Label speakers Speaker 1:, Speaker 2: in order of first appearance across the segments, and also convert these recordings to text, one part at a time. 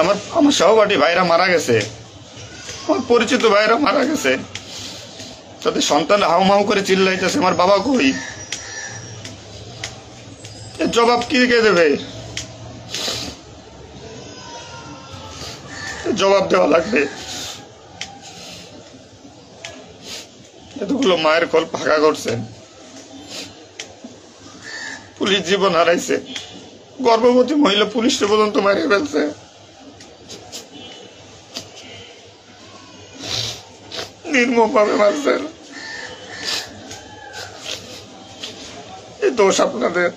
Speaker 1: আমার আমার সহপাঠী ভাইরা মারা গেছে। আমার পরিচিত ভাইরা মারা গেছে। তাদের সন্তান হাউমাউ করে চিল্লাইতেছে, আমার বাবা কই? এর জবাব কি, কে দেবে? জবাব দেওয়া লাগবে। এতগুলো মায়ের কল ফাঁকা করছেন পুলিশ জীবন হারাইছে। গর্ভবতী মহিলা পুলিশে পর্যন্ত মারে ফেলছে। নির্মম ভাবে মারছেন এই দোষ আপনাদের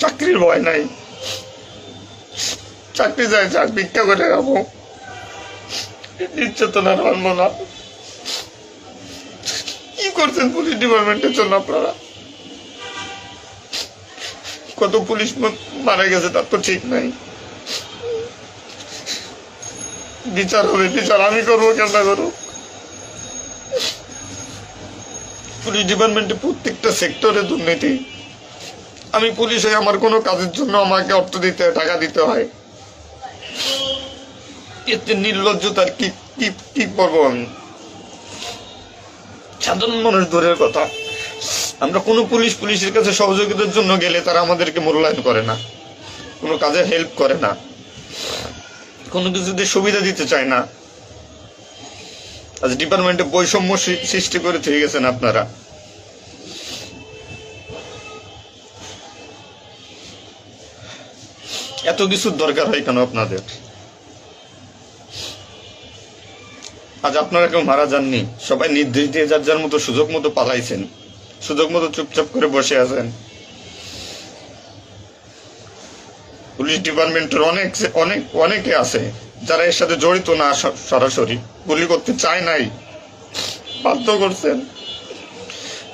Speaker 1: চাকরির ভয় নাই চাকরি যায় যাক ভিক্ষা করে খাব নির্যাতনার হর্ম না কি করছেন পুলিশ ডিপার্টমেন্টের জন্য আপনারা কত পুলিশ মারা গেছে তার তো ঠিক নাই। বিচার হবে বিচার আমি করব কেন না করব পুলিশ ডিপার্টমেন্টে প্রত্যেকটা সেক্টরে দুর্নীতি। আমি পুলিশ হয়ে আমার কোনো কাজের জন্য আমাকে অর্থ দিতে হয়, টাকা দিতে হয়। এতে নির্লজ্জতার কি কি কি করব আমি? সাধারণ মানুষ দূরের কথা। আমরা কোনো পুলিশ পুলিশের কাছে সহযোগিতার জন্য গেলে তারা আমাদেরকে মূল্যায়ন করে না। কোনো কাজে হেল্প করে না। কোনো কিছুতে সুবিধা দিতে চায় না। আজ ডিপার্টমেন্টে বৈষম্য সৃষ্টি করে থেকে গেছেন আপনারা। এত কিছুর দরকার হয় কেন আপনাদের? আজ আপনারা কেউ মারা যাননি। সবাই নির্দেশ দিয়ে যার যার মতো সুযোগ মতো পালাইছেন। সুযোগ মতো চুপচাপ করে বসে আছেন। পুলিশ ডিপার্টমেন্টের অনেক অনেক অনেকে আছে যারা এর সাথে জড়িত না সরাসরি। গুলি করতে চায় নাই। বাধ্য করছেন।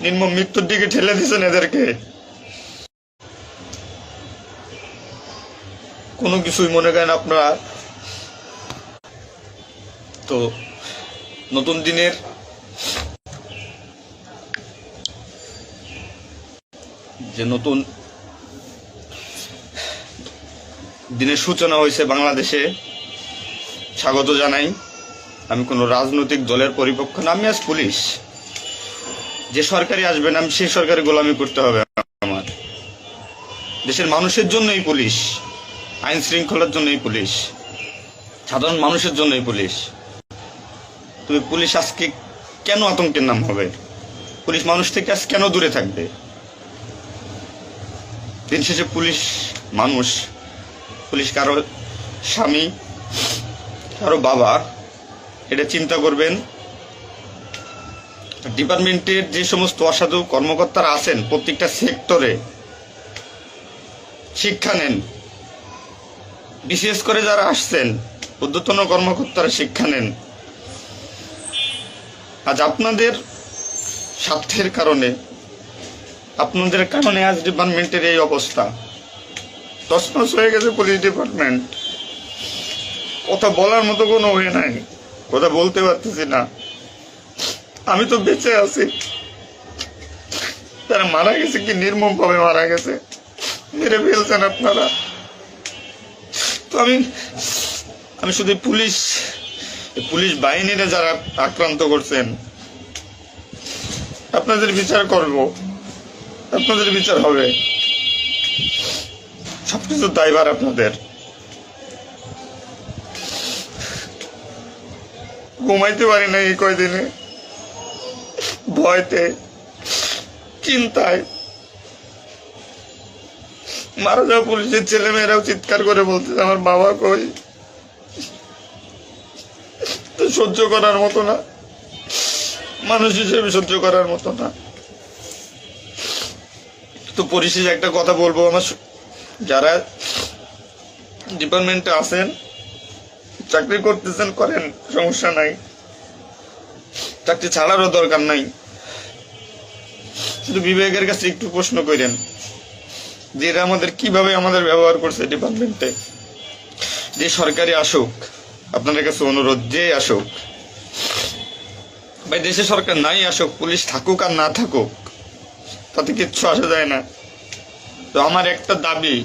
Speaker 1: নির্মম মৃত্যুর দিকে ঠেলে দিয়েছেন এদেরকে। কোনো কিছুই মনে করেন আপনারা? তো নতুন দিনের যে নতুন দিনের সূচনা হয়েছে বাংলাদেশে। স্বাগত জানাই। আমি কোনো রাজনৈতিক দলের পরিপক্ষ না, আমি আজ পুলিশ। যে সরকারি আসবেন আমি সেই সরকারি গোলামি করতে হবে আমার। দেশের মানুষের জন্যই পুলিশ, আইন শৃঙ্খলার জন্যই পুলিশ, সাধারণ মানুষের জন্যই পুলিশ। তুমি পুলিশ আজকে কেন আতঙ্কের নাম হবে? পুলিশ মানুষ থেকে আজ কেন দূরে থাকবে? দিন শেষে পুলিশ মানুষ, পুলিশ কারও স্বামী, কারও বাবা, এটা চিন্তা করবেন। ডিপার্টমেন্টের যে সমস্ত অসাধু কর্মকর্তারা আছেন প্রত্যেকটা সেক্টরে শিক্ষা নেন। বিশেষ করে যারা আসছেন, ঊর্ধ্বতন কর্মকর্তারা শিক্ষা নেন। আজ আপনাদের স্বার্থের কারণে আপনাদের কারণে আজ ডিপার্টমেন্টের এই অবস্থা। তছনছ হয়ে গেছে পুলিশ ডিপার্টমেন্ট কথা বলার মতো কোনো ওয়ে নাই। কথা বলতে পারতেছি না। আমি তো বেঁচে আছি। তারা মারা গেছে কি নির্মম ভাবে মারা গেছে? মেরে ফেলছেন আপনারা। তো আমি আমি শুধু পুলিশ পুলিশ বাহিনীরা যারা আক্রান্ত করছেন, আপনাদের বিচার করব। আপনাদের বিচার হবে। সবকিছু দায়ভার আপনাদের। ঘুমাইতে পারি না এই কয়দিনে। ভয়তে, চিন্তায়। মারা যাওয়া পুলিশের ছেলে মেয়েরাও চিৎকার করে বলতে আমার বাবা কই? সহ্য করার মতো না। মানুষ হিসেবে সহ্য করার মতো না। তো পরিশেষে একটা কথা বলব আমার যারা ডিপার্টমেন্টে আছেন, চাকরি করতেছেন, করেন, সমস্যা নাই। চাকরি ছাড়ারও দরকার নাই। শুধু বিবেকের কাছে একটু প্রশ্ন করেন, যে এরা আমাদের কীভাবে আমাদের ব্যবহার করছে ডিপার্টমেন্টে যে সরকারি আসুক, আপনাদের কাছে অনুরোধ, যে আসুক ভাই দেশে সরকার নাই আসুক, পুলিশ থাকুক আর না থাকুক তাতে কিচ্ছু আসা যায় না। তো আমার একটা দাবি,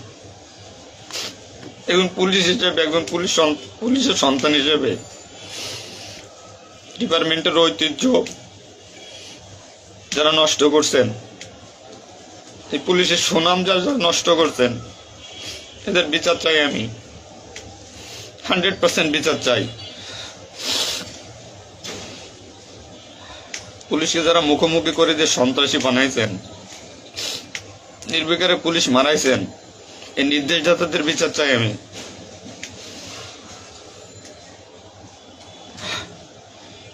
Speaker 1: একজন পুলিশ হিসেবে, একজন পুলিশ পুলিশের সন্তান হিসেবে, ডিপার্টমেন্টের ঐতিহ্য যারা নষ্ট করছেন, এই পুলিশের সুনাম যারা নষ্ট করছেন, এদের বিচার চাই আমি। হান্ড্রেড পার্সেন্ট বিচার চাই। পুলিশকে যারা মুখোমুখি করে যে সন্ত্রাসী বানাইছেন নির্বিকারে পুলিশ মারাইছেন। এই নির্দেশদাতাদের বিচার চাই আমি।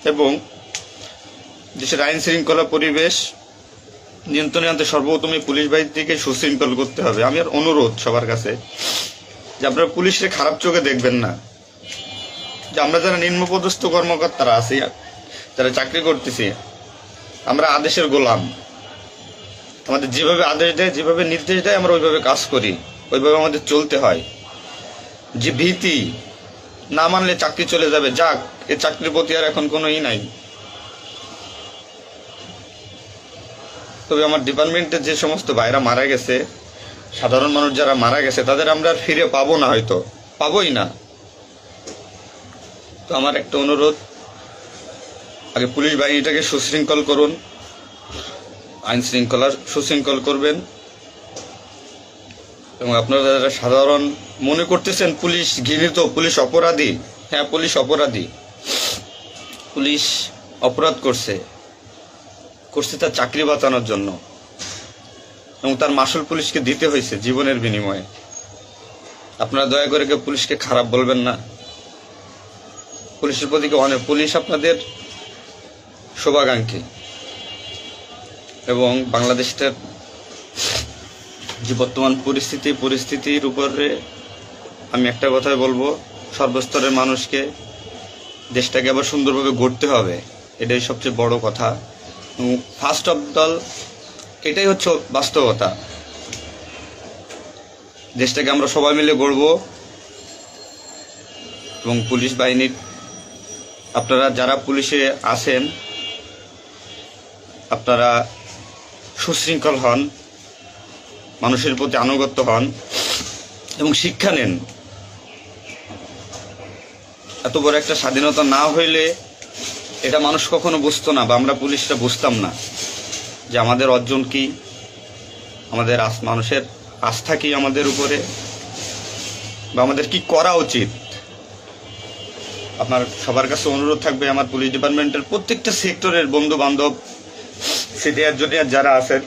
Speaker 1: এবং দেশের আইন শৃঙ্খলা পরিবেশ নিয়ন্ত্রণে আনতে এই পুলিশ বাহিনীকে সুশৃঙ্খল করতে হবে। আমি আর অনুরোধ সবার কাছে যে আপনারা পুলিশকে খারাপ চোখে দেখবেন না। যে আমরা যারা নিম্নপদস্থ কর্মকর্তারা আছি, যারা চাকরি করতেছি, আমরা আদেশের গোলাম। আমাদের যেভাবে আদেশ দেয়, যেভাবে নির্দেশ দেয়, আমরা ওইভাবে কাজ করি। ওইভাবে আমাদের চলতে হয়। যে ভীতি না মানলে চাকরি চলে যাবে, যাক, এ চাকরির প্রতি আর এখন কোনো ই নাই। তবে আমার ডিপার্টমেন্টে যে সমস্ত ভাইরা মারা গেছে, সাধারণ মানুষ যারা মারা গেছে, তাদের আমরা ফিরে পাবো না হয়তো। পাবোই না। তো আমার একটা অনুরোধ, আগে পুলিশ বাহিনীটাকে সুশৃঙ্খল করুন। আইন শৃঙ্খলা সুশৃঙ্খল করবেন। এবং আপনারা যারা সাধারণ মনে করতেছেন পুলিশ ঘৃণিত, পুলিশ অপরাধী হ্যাঁ পুলিশ অপরাধী, পুলিশ অপরাধ করছে করছে তার চাকরি বাঁচানোর জন্য। এবং তার মাসুল পুলিশকে দিতে হয়েছে জীবনের বিনিময়ে। আপনারা দয়া করে কেউ পুলিশকে খারাপ বলবেন না। পুলিশের প্রতি অনেক পুলিশ আপনাদের শুভাকাঙ্ক্ষী। এবং বাংলাদেশটার যে বর্তমান পরিস্থিতি, পরিস্থিতির উপরে আমি একটা কথাই বলব, সর্বস্তরের মানুষকে দেশটাকে আবার সুন্দরভাবে গড়তে হবে, এটাই সবচেয়ে বড় কথা। ফার্স্ট অফ দল এটাই হচ্ছে বাস্তবতা। দেশটাকে আমরা সবাই মিলে গড়ব। এবং পুলিশ বাহিনীর, আপনারা যারা পুলিশে আছেন, আপনারা সুশৃঙ্খল হন, মানুষের প্রতি আনুগত্য হন এবং শিক্ষা নেন। এত বড় একটা স্বাধীনতা না হইলে এটা মানুষ কখনো বুঝতো না বা আমরা পুলিশটা বুঝতাম না যে আমাদের অর্জন কি, আমাদের মানুষের আস্থা কি আমাদের উপরে বা আমাদের কি করা উচিত। আপনার সবার কাছে অনুরোধ থাকবে আমার পুলিশ ডিপার্টমেন্টের প্রত্যেকটা সেক্টরের বন্ধু বান্ধব সিনিয়র জুনিয়র যারা আছেন,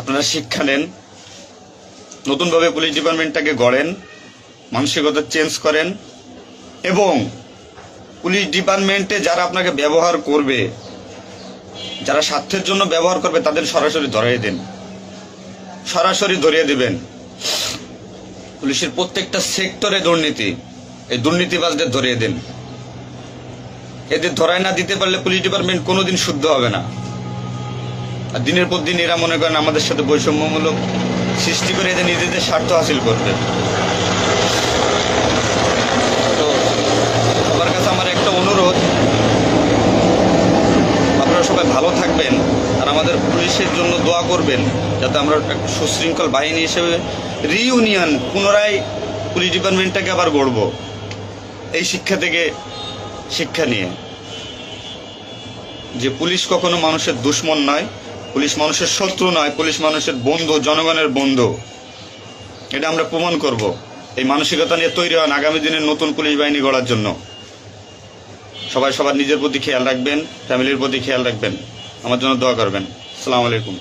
Speaker 1: আপনারা শিক্ষা নেন। নতুনভাবে পুলিশ ডিপার্টমেন্টটাকে গড়েন, মানসিকতা চেঞ্জ করেন এবং পুলিশ ডিপার্টমেন্টে যারা আপনাকে ব্যবহার করবে, যারা স্বার্থের জন্য ব্যবহার করবে, তাদের সরাসরি ধরিয়ে দেন। সরাসরি ধরিয়ে দিবেন। পুলিশের প্রত্যেকটা সেক্টরে দুর্নীতি, এই দুর্নীতিবাজদের ধরিয়ে দেন। এদের ধরায় না দিতে পারলে পুলিশ ডিপার্টমেন্ট কোনোদিন শুদ্ধ হবে না। আর দিনের পর দিন এরা মনে করেন আমাদের সাথে বৈষম্যমূলক সৃষ্টি করে এদের নিজেদের স্বার্থ হাসিল করবে। তো সবার কাছে আমার একটা অনুরোধ, আপনারা সবাই ভালো থাকবেন আর আমাদের পুলিশের জন্য দোয়া করবেন যাতে আমরা একটা সুশৃঙ্খল বাহিনী হিসেবে রিইউনিয়ন পুনরায় পুলিশ ডিপার্টমেন্টটাকে আবার গড়ব। এই শিক্ষা থেকে শিক্ষা নিয়ে। যে পুলিশ কখনো মানুষের দুশ্মন নয়, পুলিশ মানুষের শত্রু নয়, পুলিশ মানুষের বন্ধু, জনগণের বন্ধু। এটা আমরা প্রমাণ করব। এই মানসিকতা নিয়ে তৈরি হন আগামী দিনের নতুন পুলিশ বাহিনী গড়ার জন্য। সবাই সবার নিজের প্রতি খেয়াল রাখবেন, ফ্যামিলির প্রতি খেয়াল রাখবেন। আমার জন্য দোয়া করবেন। আসসালামু আলাইকুম।